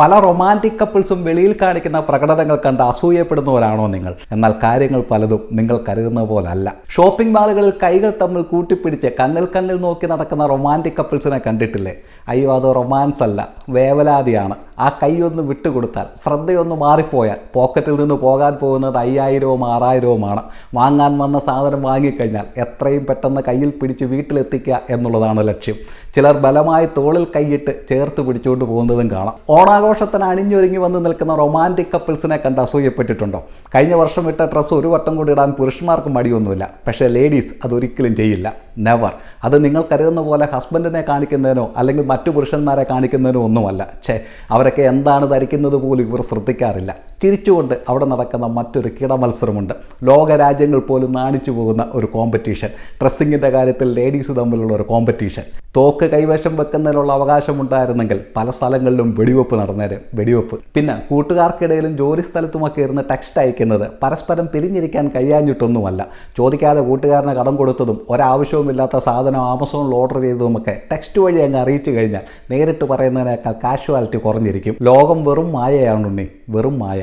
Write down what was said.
പല റൊമാന്റിക് കപ്പിൾസും വെളിയിൽ കാണിക്കുന്ന പ്രകടനങ്ങൾ കണ്ട് അസൂയപ്പെടുന്നവരാണോ നിങ്ങൾ? എന്നാൽ കാര്യങ്ങൾ പലതും നിങ്ങൾ കരുതുന്ന പോലല്ല. ഷോപ്പിംഗ് മാളുകളിൽ കൈകൾ തമ്മിൽ കൂട്ടിപ്പിടിച്ച് കണ്ണിൽ കണ്ണിൽ നോക്കി നടക്കുന്ന റൊമാന്റിക് കപ്പിൾസിനെ കണ്ടിട്ടില്ലേ? അയ്യോ അത് റൊമാൻസ് അല്ല. വേവലാതിയാണ്. ആ കൈയൊന്ന് വിട്ടുകൊടുത്താൽ ശ്രദ്ധയൊന്ന് മാറിപ്പോയാൽ പോക്കറ്റിൽ നിന്ന് പോകാൻ പോകുന്നത് അയ്യായിരവും ആറായിരവുമാണ്. വാങ്ങാൻ വന്ന സാധനം വാങ്ങിക്കഴിഞ്ഞാൽ എത്രയും പെട്ടെന്ന് കയ്യിൽ പിടിച്ച് വീട്ടിലെത്തിക്കുക എന്നുള്ളതാണ് ലക്ഷ്യം. ചിലർ ബലമായി തോളിൽ കൈയിട്ട് ചേർത്ത് പിടിച്ചുകൊണ്ട് പോകുന്നതും കാണാം. ഓണാഘോഷത്തിന് അണിഞ്ഞൊരുങ്ങി വന്ന് നിൽക്കുന്ന റൊമാന്റിക് കപ്പിൾസിനെ കണ്ട് അസൂയപ്പെട്ടിട്ടുണ്ടോ? കഴിഞ്ഞ വർഷം ഇട്ട ഡ്രസ്സ് ഒരു വട്ടം കൂടി ഇടാൻ പുരുഷന്മാർക്ക് മടിയൊന്നുമില്ല. പക്ഷേ ലേഡീസ് അതൊരിക്കലും ചെയ്യില്ല. നെവർ അത് നിങ്ങൾ കരുതുന്ന പോലെ ഹസ്ബൻഡിനെ കാണിക്കുന്നതിനോ അല്ലെങ്കിൽ മറ്റു പുരുഷന്മാരെ കാണിക്കുന്നതിനോ ഒന്നുമല്ല. ഛേ അവരൊക്കെ എന്താണ് ധരിക്കുന്നത് പോലും ഇവർ ശ്രദ്ധിക്കാറില്ല. ചിരിച്ചുകൊണ്ട് അവിടെ നടക്കുന്ന മറ്റൊരു കിട മത്സരമുണ്ട്. ലോകരാജ്യങ്ങൾ പോലും നാണിച്ചു പോകുന്ന ഒരു കോമ്പറ്റീഷൻ ഡ്രസ്സിങ്ങിന്റെ കാര്യത്തിൽ ലേഡീസ് തമ്മിലുള്ള ഒരു കോമ്പറ്റീഷൻ തോക്ക് കൈവശം വെക്കുന്നതിനുള്ള അവകാശമുണ്ടായിരുന്നെങ്കിൽ പല സ്ഥലങ്ങളിലും വെടിവെപ്പ് നടന്നേരും വെടിവെപ്പ്. പിന്നെ കൂട്ടുകാർക്കിടയിലും ജോലി സ്ഥലത്തുമൊക്കെ ഇരുന്ന് ടെക്സ്റ്റ് അയക്കുന്നത് പരസ്പരം പിരിഞ്ഞിരിക്കാൻ കഴിയാഞ്ഞിട്ടൊന്നുമല്ല. ചോദിക്കാതെ കൂട്ടുകാരന് കടം കൊടുത്തതും ഒരാവശ്യവുമില്ലാത്ത സാധനം ആമസോണിൽ ഓർഡർ ചെയ്തതുമൊക്കെ ടെക്സ്റ്റ് വഴി അങ്ങ് അറിയിച്ചു കഴിഞ്ഞാൽ നേരിട്ട് പറയുന്നതിനേക്കാൾ കാഷ്വാലിറ്റി കുറഞ്ഞിരിക്കും. ലോകം വെറും മായയാണുണ്ണി വെറും മായ.